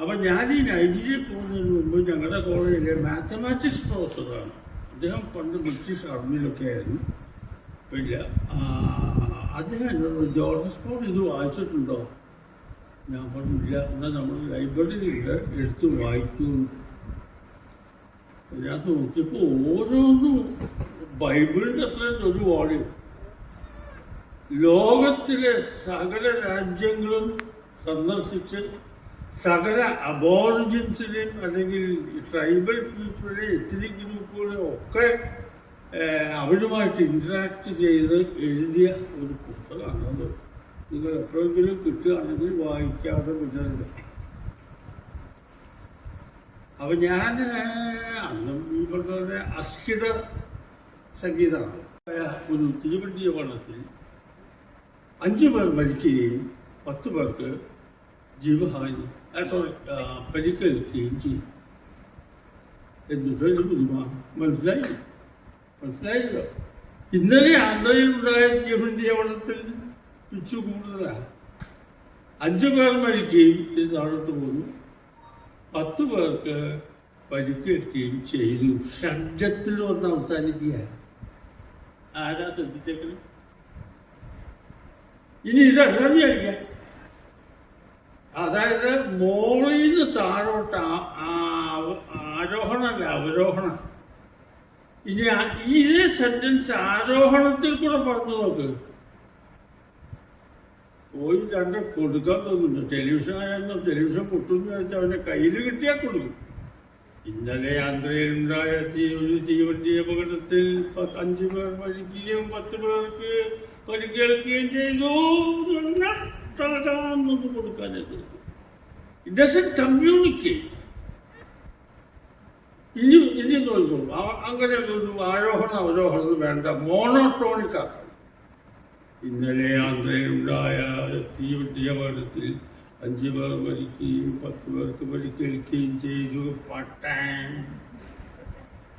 അപ്പം ഞാൻ ഈ നൈജീരിയയിൽ പോകുന്നതിന് മുമ്പ് ഞങ്ങളുടെ കോളേജിലെ മാത്തമാറ്റിക്സ് പ്രൊഫസറാണ്. അദ്ദേഹം പണ്ട് ബ്രിട്ടീഷ് ആർമിയിലൊക്കെ ആയിരുന്നു. പിന്നെ അദ്ദേഹം എന്നോട് ജോർജ് സ്കോട്ട് ഇത് വായിച്ചിട്ടുണ്ടോ? ഞാൻ പറഞ്ഞില്ല എന്നാൽ നമ്മൾ ലൈബ്രറിയിൽ എടുത്ത് വായിക്കൂ. ഞാൻ നോക്കിയപ്പോൾ ഓരോന്നും ബൈബിളിന്റെ അത്രയും ഒരു വോളിയം ലോകത്തിലെ സകല രാജ്യങ്ങളും സന്ദർശിച്ച് സകല അബോറിജിൻസിനെയും അല്ലെങ്കിൽ ട്രൈബൽ പീപ്പിളിനെ എത്തിനിക് ഗ്രൂപ്പുകളെ ഒക്കെ അവരുമായിട്ട് ഇൻട്രാക്ട് ചെയ്ത് എഴുതിയ ഒരു പുസ്തകമാണ്. അത് നിങ്ങൾ എപ്പോഴെങ്കിലും കിട്ടുകയാണെങ്കിൽ വായിക്കാതെ വിടരുത്. അപ്പം ഞാൻ അന്നും ഈ പറഞ്ഞ അസ്കിത സംഗീതമാണ്. ഒരു തിരുവണ്ടിയ വള്ളത്തിൽ അഞ്ച് പേർ മരിക്കുകയും പത്ത് പേർക്ക് ജീവഹാനി. സോറി പരിക്കേൽക്കുകയും ചെയ്യും എന്നിട്ട് ഒരു പുതുമ മനസ്സിലായി മനസ്സിലായില്ലോ? ഇന്നലെ ആന്ധ്രയിലുണ്ടായ തീവണ്ടിയ വള്ളത്തിൽ പിച്ചു കൂടുതലാണ് അഞ്ച് പേർ മരിക്കുകയും ചെയ്ത് താഴോട്ട് പോന്നു. പത്ത് പേർക്ക് പരിക്കേൽക്കുകയും ചെയ്തു. ഷഡ്ജത്തിൽ വന്ന് അവസാനിക്കുകയാണ് ആരാ ശ്രദ്ധിച്ചേക്കണം? ഇനി ഇതെല്ലാം വിചാരിക്കാം. അതായത് മോളിൽ നിന്ന് താഴോട്ട് ആരോഹണമല്ല അവരോഹണം. ഇനി ഈ സെന്റൻസ് ആരോഹണത്തിൽ കൂടെ പറഞ്ഞു നോക്ക്. പോയി രണ്ട് കൊടുക്കാൻ തോന്നുന്നു ടെലിവിഷൻ ആയിരുന്നു. ടെലിവിഷൻ പൊട്ടുമെന്ന് വെച്ചാൽ അവന്റെ കയ്യിൽ കിട്ടിയാൽ കൊടുക്കും. ഇന്നലെ ആന്ധ്രയിലുണ്ടായ തീ ഒരു തീവണ്ടി അപകടത്തിൽ അഞ്ച് പേർ മരിക്കുകയും പത്ത് പേർക്ക് പരിക്കേൽക്കുകയും ചെയ്തു കമ്മ്യൂണിക്കേറ്റ് ഇനി ഇനി അങ്ങനെ ഒരു ആരോഹണം അവരോഹണം വേണ്ട. മോണോട്ടോണിക് ആക്കണം. ഇന്നലെ ആന്ധ്രയിലുണ്ടായ തീവണ്ടി അപകടത്തിൽ അഞ്ച് പേർ മരിക്കുകയും പത്ത് പേർക്ക് പരിക്കേൽക്കുകയും ചെയ്തു. പട്ടാൻ.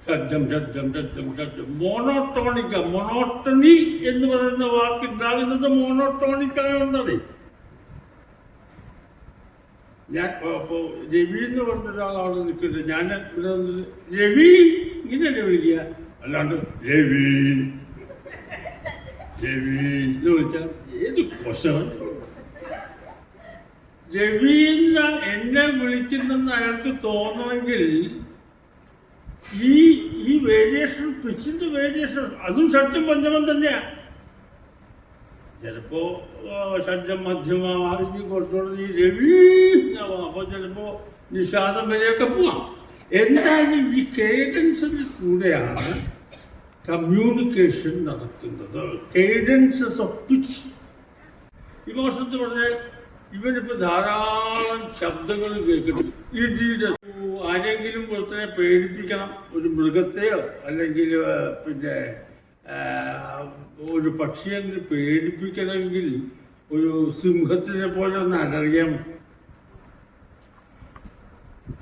ശബ്ദം ശബ്ദം ശബ്ദം ശബ്ദം. മോണോട്ടോണിക്ക മോണോട്ടണി എന്ന് പറയുന്ന വാക്ക് ഉണ്ടാകുന്നത് മോണോട്ടോണിക് ആയതുകൊണ്ടാണ് ഞാൻ അപ്പോൾ രവി എന്ന് പറഞ്ഞ അവിടെ നിൽക്കുന്നത് ഞാൻ ഇവിടെ വന്നിട്ട് രവി ഇങ്ങനെയല്ലേ വിളിക്കുക അല്ലാണ്ട് രവി. രവി എന്ന് വിളിച്ചാൽ ഏത് കൊശവൻ രവി എന്ന് എന്നെ വിളിക്കുന്നെന്ന് അയാൾക്ക് തോന്നുമെങ്കിൽ ഈ ഈ വേരിയേഷൻ പിച്ചിന്റെ വേരിയേഷൻ അതും സത്യം പഞ്ചമം തന്നെയാണ് ചിലപ്പോ ഷഡ്ജം മധ്യമാണെങ്കിൽ കുറച്ചുകൂടെ നീ രവി അപ്പോൾ ചിലപ്പോ നിഷാദം വരെയൊക്കെ പോവാം. എന്തായാലും ഈ കേഡൻസിൽ കൂടെയാണ് കമ്മ്യൂണിക്കേഷൻ നടക്കുന്നത് കേഡൻസസ് ഓഫ് പിച്ച് ഇമോഷൻസ് പറഞ്ഞാൽ ഇവനിപ്പോൾ ധാരാളം ശബ്ദങ്ങൾ കേൾക്കുന്നു ഇടിയുടെ ആരെങ്കിലും ഒരുത്തനെ പേടിപ്പിക്കണം ഒരു മൃഗത്തെയോ അല്ലെങ്കിൽ പിന്നെ ഒരു പക്ഷിയെങ്കിലും പേടിപ്പിക്കണമെങ്കിൽ ഒരു സിംഹത്തിനെ പോലെ ഒന്ന് അലറിയാം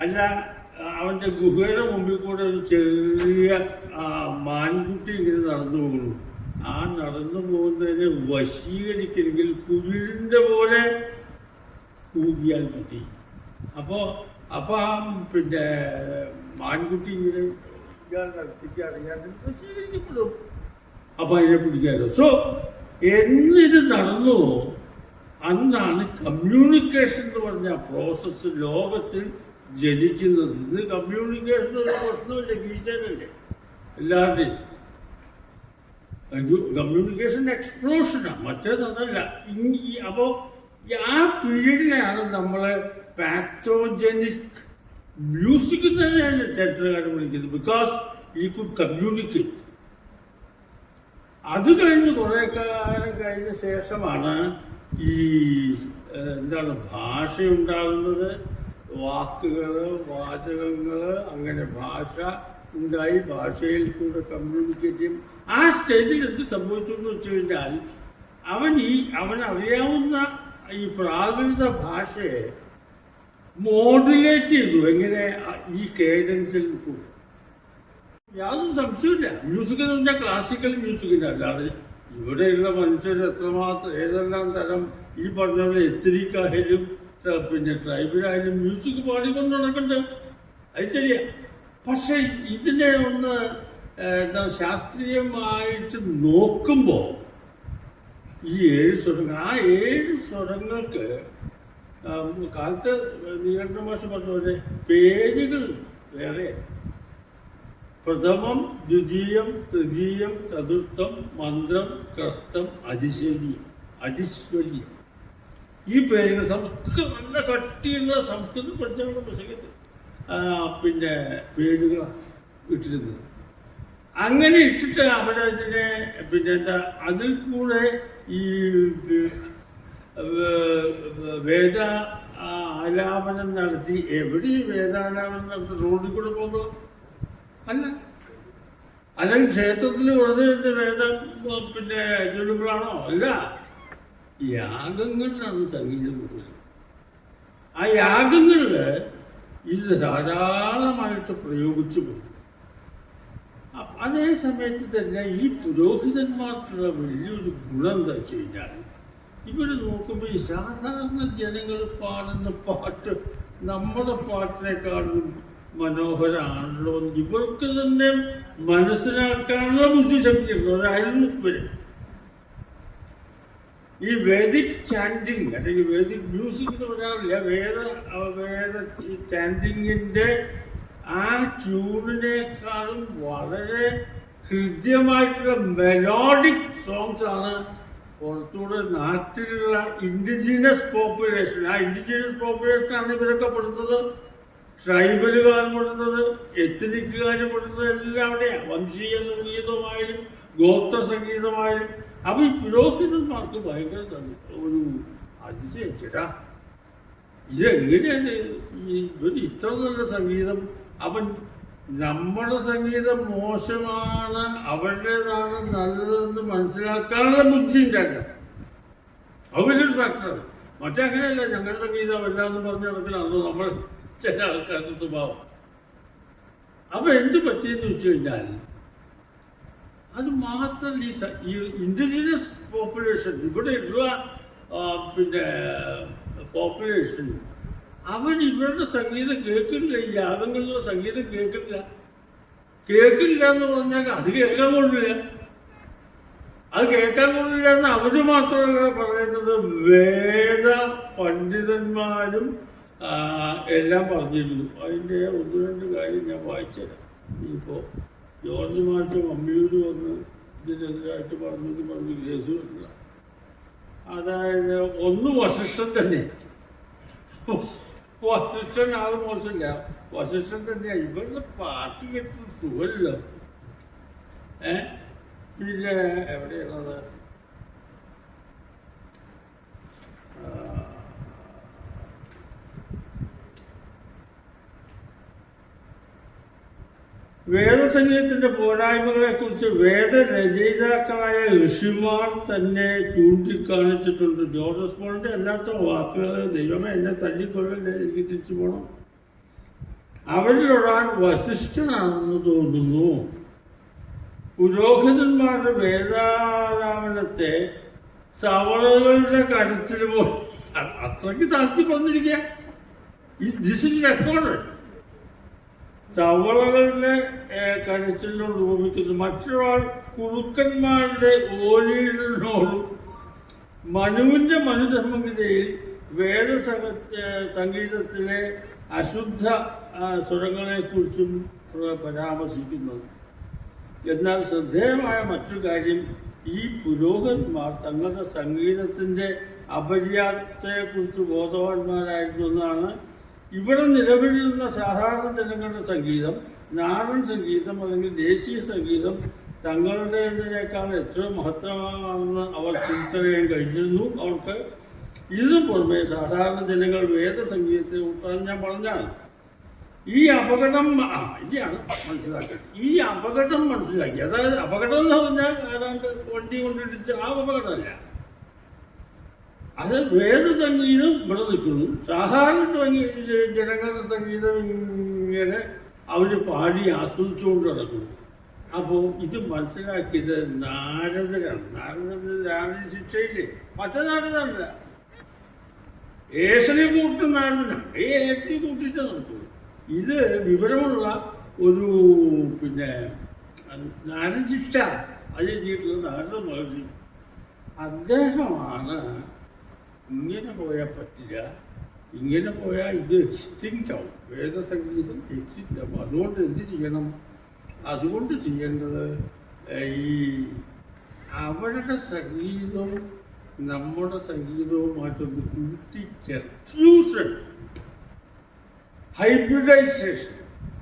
അല്ല അവന്റെ ഗുഹയുടെ മുമ്പിൽ കൂടെ ഒരു ചെറിയ മാൻകുട്ടി ഇങ്ങനെ നടന്നു പോകുന്നു. ആ നടന്നു പോകുന്നതിനെ വശീകരിക്കണമെങ്കിൽ കുയിലിന്റെ പോലെ കൂകിയാൽ മതി. അപ്പോൾ അപ്പോൾ ആ പിന്നെ മാൻകുട്ടി ഇങ്ങനെ ഞാൻ നടത്തിക്ക് വശീകരിക്കപ്പെടും. അപ്പോൾ അതിനെ പിടിക്കാമല്ലോ സോ എന്നിത് നടന്നു അന്നാണ് കമ്മ്യൂണിക്കേഷൻ എന്ന് പറഞ്ഞ പ്രോസസ്സ് ലോകത്തിൽ ജനിക്കുന്നത്. ഇന്ന് കമ്മ്യൂണിക്കേഷൻ ഒരു പ്രശ്നമില്ല കീശനല്ലേ എല്ലാവരുടെയും. കമ്മ്യൂണിക്കേഷൻ എക്സ്പ്ലോഷനാണ് മറ്റേത് അതല്ല. അപ്പോൾ ആ പീരീഡിനെയാണ് നമ്മൾ പാത്തോജനിക് മ്യൂസിക് തന്നെയാണ് ചരിത്രകാരൻ വിളിക്കുന്നത്? ബിക്കോസ് ഈ കുഡ് കമ്മ്യൂണിക്കേറ്റ് അത് കഴിഞ്ഞ് കുറേ കാലം കഴിഞ്ഞ ശേഷമാണ് ഈ എന്താണ് ഭാഷ ഉണ്ടാകുന്നത് വാക്കുകൾ വാചകങ്ങൾ അങ്ങനെ ഭാഷ ഉണ്ടായി ഭാഷയിൽ കൂടെ കമ്മ്യൂണിക്കേറ്റ് ചെയ്യും ആ സ്റ്റേജിൽ എന്ത് സംഭവിച്ചു എന്ന് വെച്ച് കഴിഞ്ഞാൽ അവൻ ഈ അവൻ അറിയാവുന്ന ഈ പ്രാകൃത ഭാഷയെ മോഡുലേറ്റ് ചെയ്തു. എങ്ങനെ? ഈ കേഡൻസിൽ കൂടെ. യാതൊരു സംശയമില്ല മ്യൂസിക് എന്ന് പറഞ്ഞാൽ ക്ലാസിക്കൽ മ്യൂസിക്കിന്റെ അല്ലാതെ ഇവിടെയുള്ള മനുഷ്യർ എത്രമാത്രം ഏതെല്ലാം തരം ഈ പറഞ്ഞ പോലെ എത്തിരിക്കായാലും പിന്നെ ട്രൈബിലായാലും മ്യൂസിക് പാടിക്കൊണ്ട് നടക്കുന്നുണ്ട് അത് ശരിയാ. പക്ഷെ ഇതിനെ ഒന്ന് എന്താ ശാസ്ത്രീയമായിട്ട് നോക്കുമ്പോൾ ഈ ഏഴ് സ്വരങ്ങൾ ആ ഏഴ് സ്വരങ്ങൾക്ക് കാലത്ത് നീകണ്ഠ മാഷ് പറഞ്ഞ പോലെ പേരുകൾ വേറെ. പ്രഥമം ദ്വിതീയം തൃതീയം ചതുർത്ഥം മന്ത്രം ക്രസ്തം അതിശല്യം അതിശ്വല്യം. ഈ പേരുകൾ സംസ്കൃതം നല്ല കട്ടിയുള്ള സംസ്കൃതം പഠിച്ചാണ് പുസ്തകത്തിൽ പിന്നെ പേരുകൾ ഇട്ടിരുന്നത്. അങ്ങനെ ഇട്ടിട്ട് അവരതിനെ പിന്നെ എന്താ അതിൽ കൂടെ ഈ വേദ ആലാപനം നടത്തി എവിടെ വേദാലാപനം നടത്തി റോഡിൽ കൂടെ പോകുന്നു അല്ല. അല്ലെങ്കിൽ ക്ഷേത്രത്തിൽ വെറുതെ വേദം പിന്നെ ചൊല്ലുമ്പോഴാണോ അല്ല. യാഗങ്ങളിലാണ് സംഗീതം കൂടുതൽ. ആ യാഗങ്ങളിൽ ഇത് ധാരാളമായിട്ട് പ്രയോഗിച്ചു പോകും. അതേ സമയത്ത് തന്നെ ഈ പുരോഹിതന്മാർക്കുള്ള വലിയൊരു ഗുണം എന്താ വെച്ച് കഴിഞ്ഞാൽ ഇവർ നോക്കുമ്പോൾ ഈ സാധാരണ ജനങ്ങൾ പാടുന്ന പാട്ട് നമ്മുടെ പാട്ടിനെക്കാളും മനോഹരമാണല്ലോ എന്ന് ഇവർക്ക് തന്നെ മനസ്സിലാക്കാനുള്ള ബുദ്ധിശക്തിയുണ്ട്. അതായിരുന്നു ഇവർ. ഈ വേദിക് ചാൻഡിങ് അല്ലെങ്കിൽ വേദിക് മ്യൂസിക് എന്ന് പറയാറില്ല വേദ വേദ ഈ ചാൻഡിങ്ങിന്റെ ആ ട്യൂണിനേക്കാളും വളരെ ഹൃദ്യമായിട്ടുള്ള മെലോഡിക് സോങ്സ് ആണ് പുറത്തൂടെ നാട്ടിലുള്ള ഇൻഡിജീനസ് പോപ്പുലേഷൻ ആ ഇൻഡിജീനസ് പോപ്പുലേഷനാണ് ഇവരൊക്കെ പെടുന്നത്. ട്രൈബലുകാർ പെടുന്നത് എത്തിനിക്കുകാർ പെടുന്നത് എല്ലാം അവിടെയാണ് വംശീയ സംഗീതമായാലും ഗോത്ര സംഗീതമായാലും. അപ്പൊ ഈ പുരോഹിതന്മാർക്ക് ഭയങ്കര ഒരു അതിശയം ചേട്ടാ ഇതെങ്ങനെയാണ് ഈ ഒരു ഇത്ര നല്ല സംഗീതം? അവൻ നമ്മുടെ സംഗീതം മോശമാണ് അവരുടേതാണ് നല്ലതെന്ന് മനസ്സിലാക്കാനുള്ള ബുദ്ധി ഉണ്ടാക്കണം. അത് ഫാക്ടറാണ് മറ്റങ്ങനെയല്ല ഞങ്ങളുടെ സംഗീതം എല്ലാമെന്ന് പറഞ്ഞ് നടക്കില്ല അതോ നമ്മൾ ചില ആൾക്കാരുടെ സ്വഭാവം. അപ്പൊ എന്ത് പറ്റിയെന്ന് വെച്ച് കഴിഞ്ഞാൽ അത് മാത്രമല്ല ഈ സ- ഈ ഇൻഡിജിനസ് പോപ്പുലേഷൻ ഇവിടെയുള്ള ഉള്ള പിന്നെ പോപ്പുലേഷൻ അവൻ ഇവരുടെ സംഗീതം കേൾക്കില്ല ഈ യാഗങ്ങളിലുള്ള സംഗീതം കേൾക്കില്ല കേൾക്കില്ല എന്ന് പറഞ്ഞാൽ അത് കേൾക്കാൻ കൊള്ളില്ല. അത് കേൾക്കാൻ കൊള്ളില്ല എന്ന് അവർ മാത്രമല്ല പറയുന്നത് വേദ പണ്ഡിതന്മാരും എല്ലാം പറഞ്ഞിരുന്നു. അതിന്റെ ഒന്ന് രണ്ട് കാര്യം ഞാൻ വായിച്ചുതരാം. ഇപ്പോൾ ജോർജ് മാർച്ച് അമ്മിയൂര് വന്ന് ഇതിനെതിരായിട്ട് പറഞ്ഞെന്ന് പറഞ്ഞ് കേസ് വരില്ല അതായത് ഒന്ന് വസിഷ്ഠൻ തന്നെ. വസിഷ്ഠൻ ആൾ മോശമില്ല. വസിഷ്ഠൻ തന്നെയാണ് ഇവരുടെ പാർട്ടി കിട്ടുന്ന സുഖമില്ല. ഏ? പിന്നെ എവിടെയുള്ളത് വേദസംഗീതത്തിന്റെ പോരായ്മകളെ കുറിച്ച് വേദരചയിതാക്കളായ ഋഷിമാർ തന്നെ ചൂണ്ടിക്കാണിച്ചിട്ടുണ്ട്. ജോർജസ് പോളിന്റെ എല്ലാത്ത വാക്കുകൾ ദൈവമേ എന്നെ തല്ലിക്കൊള്ളല്ലേ എനിക്ക് തിരിച്ചു പോകണം അവരിലൊരാൾ വസിഷ്ഠനാണെന്ന് തോന്നുന്നു. പുരോഹിതന്മാരുടെ വേദാരാമനത്തെ സവളകളുടെ കരച്ചിൽ പോലെ. അത്രയ്ക്ക് താഴ്ത്തി പറഞ്ഞിരിക്കുക. ദിസ് ഇസ് റെക്കോർഡ് ചവളകളുടെ കരച്ചിലിനോട് ഉപമിക്കുന്നു മറ്റൊരാൾ കുറുക്കന്മാരുടെ ഓലിയിലിനോടും മനുവിന്റെ മനുസംഹിതയിൽ വേദ സംഗീതത്തിലെ അശുദ്ധ സ്വരങ്ങളെക്കുറിച്ചും പ്ര- പരാമർശിക്കുന്നത്. എന്നാൽ ശ്രദ്ധേയമായ മറ്റൊരു കാര്യം ഈ പുരോഹിതന്മാർ തങ്ങളുടെ സംഗീതത്തിന്റെ അപര്യാപ്തയെക്കുറിച്ച് ബോധവാന്മാരായിരുന്നു എന്നാണ് ഇവിടെ നിലവിലിരുന്ന സാധാരണ ജനങ്ങളുടെ സംഗീതം നാടൻ സംഗീതം അല്ലെങ്കിൽ ദേശീയ സംഗീതം തങ്ങളുടേതിനേക്കാൾ എത്രയോ മഹത്തരമാണെന്ന് അവർ തിരിച്ചറിയാൻ കഴിഞ്ഞിരുന്നു. അവർക്ക് ഇതിനു പുറമെ സാധാരണ ജനങ്ങൾ വേദസംഗീതത്തെ ഉൾപ്പെടെ ഞാൻ പറഞ്ഞാണ്. ഈ അപകടം ഇതാണ് മനസ്സിലാക്കേണ്ടത്. ഈ അപകടം മനസ്സിലാക്കി. അതായത് അപകടം എന്ന് പറഞ്ഞാൽ ഏതാണ്ട് വണ്ടി കൊണ്ടിടിച്ച് ആ അപകടമല്ല. അത് വേദ സംഗീതം ഇവിടെ നിൽക്കുന്നു. സാധാരണ സംഗീത ജനങ്ങളുടെ സംഗീതം ഇങ്ങനെ അവർ പാടി ആസ്വദിച്ചുകൊണ്ട് നടക്കുന്നു. അപ്പോൾ ഇത് മനസ്സിലാക്കിയത് നാരദരാണ്. നാരദരാണ് ശിക്ഷയില്ലേ? മറ്റേ നാരദല്ല ഏഷണി കൂട്ടുന്നായിരുന്നു നാരദനാണ്. ഈ ഏഷണി കൂട്ടിട്ട് നടക്കുന്നു ഇത് വിവരമുള്ള ഒരു പിന്നെ നാരശിക്ഷ അത് ചെയ്തിട്ടുള്ള നാരദ മഹർഷി. അദ്ദേഹമാണ് ഇങ്ങനെ പോയാൽ പറ്റില്ല. ഇങ്ങനെ പോയാൽ ഇത് എക്സ്റ്റിങ്റ്റ് ആവും. വേദസംഗീതം എക്സ്റ്റിങ്റ്റ് ആവും. അതുകൊണ്ട് എന്ത് ചെയ്യണം? അതുകൊണ്ട് ചെയ്യേണ്ടത് ഈ അവരുടെ സംഗീതവും നമ്മുടെ സംഗീതവുമായിട്ടൊന്ന് കൂട്ടിച്ചേർ fusion hybridization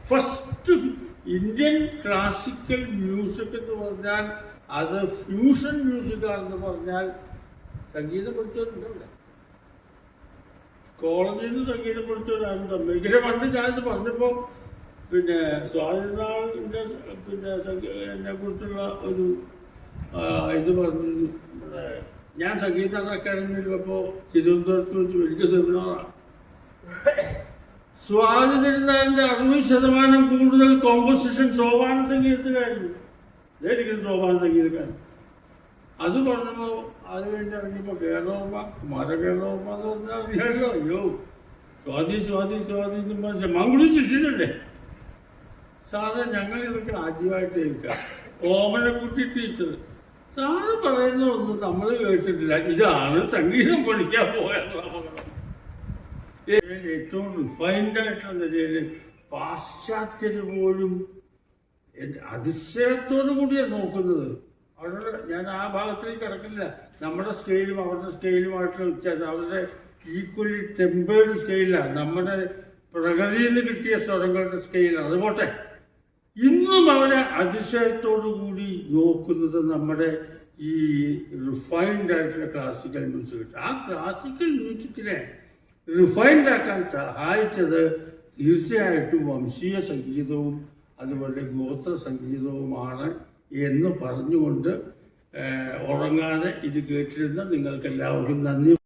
first Indian classical music എന്ന് പറഞ്ഞാൽ അത് ഫ്യൂഷൻ മ്യൂസിക് ആണെന്ന് പറഞ്ഞാൽ സംഗീതം പഠിച്ചവരുണ്ടല്ല കോളേജിൽ നിന്ന് സംഗീതം പഠിച്ചവരാരും ഇങ്ങനെ പണ്ട് ഞാനിത് പറഞ്ഞപ്പോൾ പിന്നെ സ്വാതിനാളിന്റെ പിന്നെ എന്നെ കുറിച്ചുള്ള ഒരു ഇത് പറഞ്ഞു ഞാൻ സംഗീത അക്കാദമിയിലുള്ളപ്പോൾ തിരുവനന്തപുരത്ത് വെച്ച് വലിയ സെമിനാറാണ് സ്വാതി തിരുനാളിന്റെ അറുപത് ശതമാനം കൂടുതൽ കോമ്പോസിഷൻ സോപാന സംഗീതത്തിലായിരുന്നു ഇതായിരിക്കും സോപാന സംഗീതക്കാരൻ അത് പറഞ്ഞപ്പോ അത് കഴിഞ്ഞിറങ്ങിയപ്പോൾ കേരളോർമ്മ കുമാര കേരളോർമ്മ എന്ന് പറഞ്ഞാൽ അറിയാമല്ലോ അയ്യോ സ്വാതി സ്വാതി സ്വാതി എന്ന് പറഞ്ഞ മങ്കുളി ശിഷ്യനല്ലേ? സാറ് ഞങ്ങൾ ഇതൊക്കെ ആദ്യമായിട്ട് കേൾക്കാം. ഓമനക്കുട്ടി ടീച്ചർ. സാറ് പറയുന്ന ഒന്നും നമ്മൾ കേട്ടിട്ടില്ല. ഇതാണ് സംഗീതം പഠിക്കാൻ പോയത് ഏറ്റവും റിഫൈൻഡ് ആയിട്ടുള്ള നിലയിൽ പാശ്ചാത്യർ പോലും അതിശയത്തോടു കൂടിയാണ് നോക്കുന്നത്. അവരുടെ ഞാൻ ആ ഭാഗത്തേക്ക് കിടക്കില്ല നമ്മുടെ സ്കെയിലും അവരുടെ സ്കെയിലുമായിട്ടുള്ള വ്യത്യാസം. അവരുടെ ഈക്വലി ടെമ്പേർഡ് സ്കെയിലാണ് നമ്മുടെ പ്രകൃതിയിൽ നിന്ന് കിട്ടിയ സ്വരങ്ങളുടെ സ്കെയിലാണ് അതുപോട്ടെ ഇന്നും അവരെ അതിശയത്തോടു കൂടി നോക്കുന്നത് നമ്മുടെ ഈ റിഫൈൻഡ് ആയിട്ടുള്ള ക്ലാസിക്കൽ മ്യൂസിക് ആ ക്ലാസിക്കൽ മ്യൂസിക്കിനെ റിഫൈൻഡ് ആക്കാൻ സഹായിച്ചത് തീർച്ചയായിട്ടും വംശീയ സംഗീതവും അതുപോലെ ഗോത്ര സംഗീതവുമാണ് എന്ന് പറഞ്ഞുകൊണ്ട് ഉറങ്ങാതെ ഇത് കേട്ടിരുന്ന നിങ്ങൾക്കെല്ലാവർക്കും നന്ദി